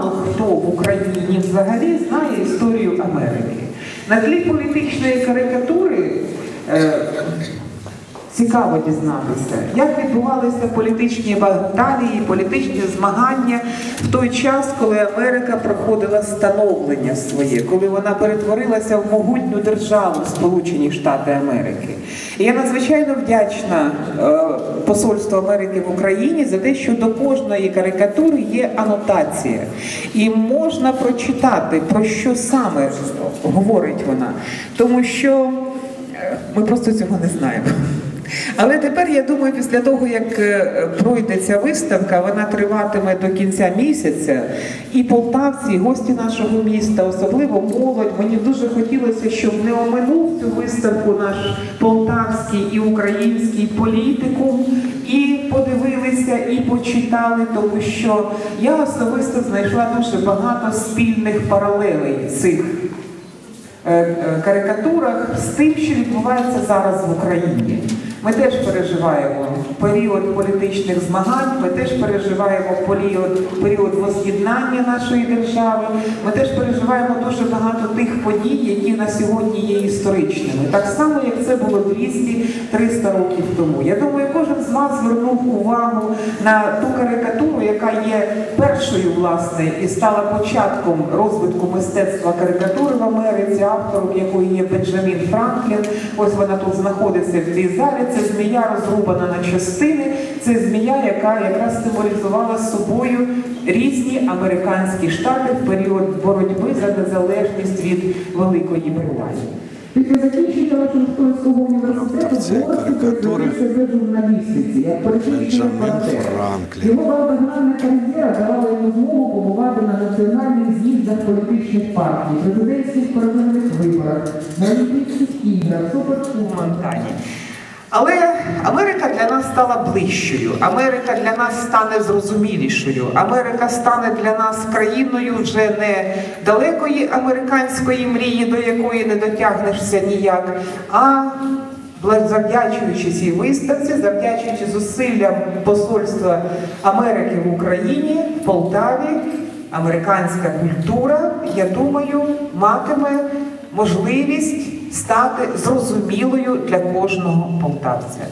мало хто в Україні взагалі знає історію Америки. На тлі політичної карикатури е, цікаво дізнатися, як відбувалися політичні баталії, політичні змагання в той час, коли Америка проходила становлення своє, коли вона перетворилася в могутню державу Сполучені Штати Америки. І я надзвичайно вдячна е, посольству Америки в Україні за те, що до кожної карикатури є анотація, і можна прочитати про що саме говорить вона, тому що е, ми просто цього не знаємо. Але тепер я думаю, після того, як е, пройде ця виставка, вона триватиме до кінця місяця, і полтавці, і гості нашого міста, особливо молодь, мені дуже хотілося, щоб не оминув цю виставку наш полтавський і український політикум, і подивилися, і почитали, тому що я особисто знайшла дуже багато спільних паралелей цих е, е, карикатурах з тим, що відбувається зараз в Україні. Ми теж переживаємо період політичних змагань, ми теж переживаємо період, період воз'єднання нашої держави, ми теж переживаємо дуже багато тих подій, які на сьогодні є історичними. Так само, як це було 200-300 років тому. Я думаю, кожен з вас звернув увагу на ту карикатуру, яка є першою, власне, і стала початком розвитку мистецтва карикатури в Америці, автором якої є Бенджамін Франклін. Ось вона тут знаходиться в цій залі. Це змія розрубана на частини. Це змія, яка якраз символізувала собою різні американські штати в період боротьби за незалежність від Великої Британії. Після закінчення Вашингтонського університету Це карикатури журналістиці, як репортер. Франклін. Його багатогранна кар'єра давала йому змогу побувати на національних з'їздах політичних партій, президентських перемовних виборах, на Олімпійських іграх, суперкубках. Але Америка для нас стала ближчою. Америка для нас стане зрозумілішою. Америка стане для нас країною вже не далекої американської мрії, до якої не дотягнешся ніяк, а завдячуючи цій виставці, завдячуючи зусиллям посольства Америки в Україні, в Полтаві, американська культура, я думаю, матиме можливість стати зрозумілою для кожного полтавця.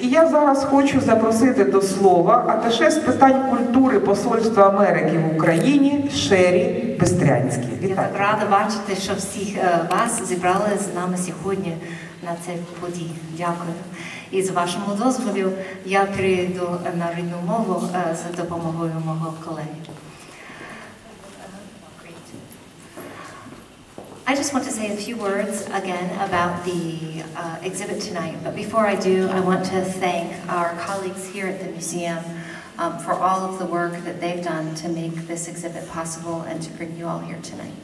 І я зараз хочу запросити до слова аташе з питань культури Посольства Америки в Україні Шері Бестрянській. Я так рада бачити, що всіх е, вас зібрали з нами сьогодні на цей подій. Дякую. І з вашому дозволу я перейду на рідну мову е, за допомогою мого колеги. I just want to say a few words again about the uh, exhibit tonight. But before I do, I want to thank our colleagues here at the museum um, for all of the work that they've done to make this exhibit possible and to bring you all here tonight.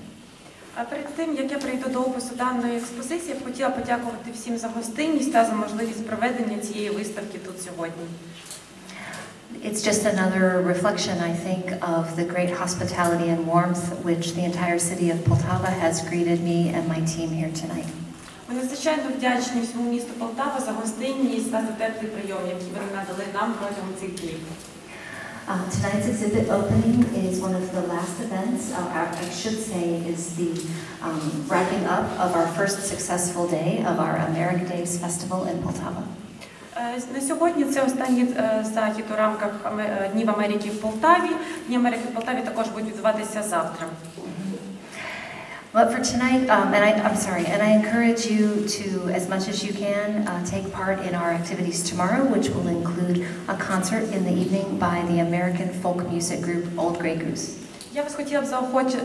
А перед тим як я прийду до опису даної експозиції, я хотіла подякувати всім за гостинність та за можливість проведення цієї виставки тут сьогодні. It's just another reflection, I think, of the great hospitality and warmth which the entire city of Poltava has greeted me and my team here tonight. Ми надзвичайно вдячні всьому місту Полтава за гостинність та за теплий прийом, який вони надали нам протягом цих днів. Uh, tonight's exhibit opening is one of the last events, uh, or I should say, is the um, wrapping up of our first successful day of our America Days Festival in Poltava. Е, На сьогодні це останній е, захід у рамках е, Днів Америки в Полтаві. Дні Америки в Полтаві також будуть відбуватися завтра. But for tonight, um, and I, I'm sorry, and I encourage you to, as much as you can, uh, take part in our activities tomorrow, which will include a concert in the evening by the American folk music group Old Grey Goose. Я вас хотіла б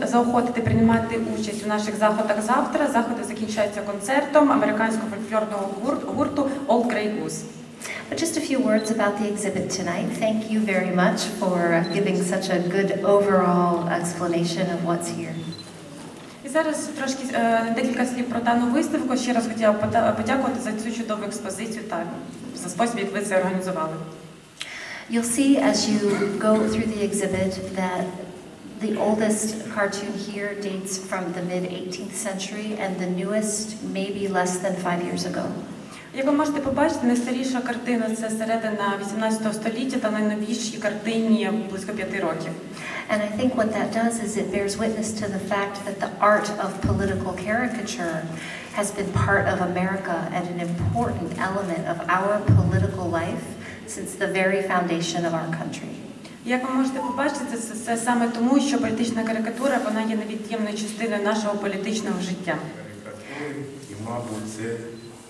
заохотити приймати участь у наших заходах завтра. Заходи закінчаються концертом американського фольклорного гурт- гурту Old Grey Goose. But just a few words about the exhibit tonight. Thank you very much for giving such a good overall explanation of what's here. І зараз трошки е, декілька слів про дану виставку. Ще раз хотіла б пода- подякувати за цю чудову експозицію та за спосіб, як ви це організували. You'll see as you go through the exhibit that the oldest cartoon here dates from the mid 18th century and the newest maybe less than five years ago. Як ви можете побачити, найстаріша картина це середина 18 століття та найновіші картині близько п'яти років. And I think what that does is it bears witness to the fact that the art of political caricature has been part of America and an important element of our political life since the very foundation of our country. Як ви можете побачити, це, це, це саме тому, що політична карикатура вона є невід'ємною частиною нашого політичного життя. і, мабуть, це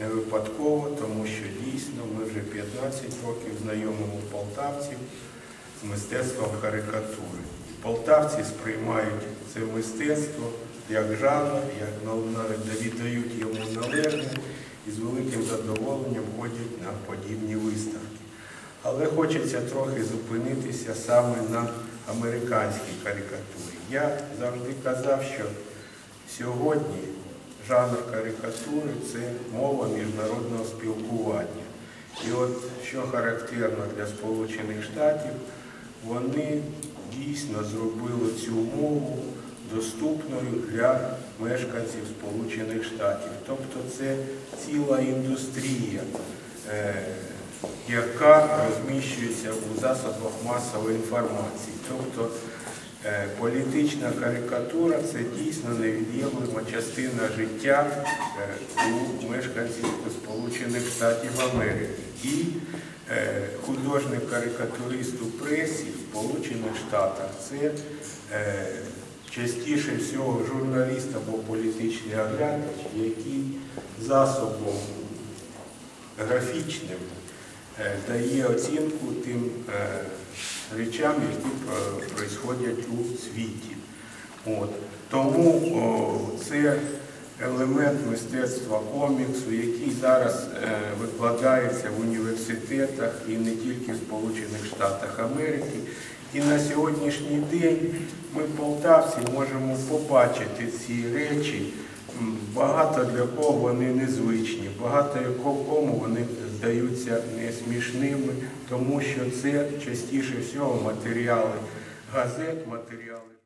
не випадково, тому що дійсно ми вже 15 років знайомимо полтавців з мистецтвом карикатури. Полтавці сприймають це мистецтво як жанр, як віддають йому належне і з великим задоволенням ходять на подібні виставки. Але хочеться трохи зупинитися саме на американській карикатурі. Я завжди казав, що сьогодні жанр карикатури це мова міжнародного спілкування. І от що характерно для Сполучених Штатів, вони дійсно зробили цю мову доступною для мешканців Сполучених Штатів. Тобто це ціла індустрія, е, яка розміщується у засобах масової інформації. Тобто Політична карикатура це дійсно невід'ємлема частина життя е, у мешканців Сполучених Штатів Америки. І е, художник-карикатурист у пресі в Сполучених Штатах це е, частіше всього журналіст або політичний оглядач, який засобом графічним е, дає оцінку тим е, речам, які е, происходять у світі. Тому це елемент мистецтва коміксу, який зараз е, викладається в університетах і не тільки в Сполучених Штатах Америки. І на сьогоднішній день ми, полтавці, можемо побачити ці речі. Багато для кого вони незвичні, багато кому вони здаються несмішними, тому що це частіше всього матеріали газет, матеріали.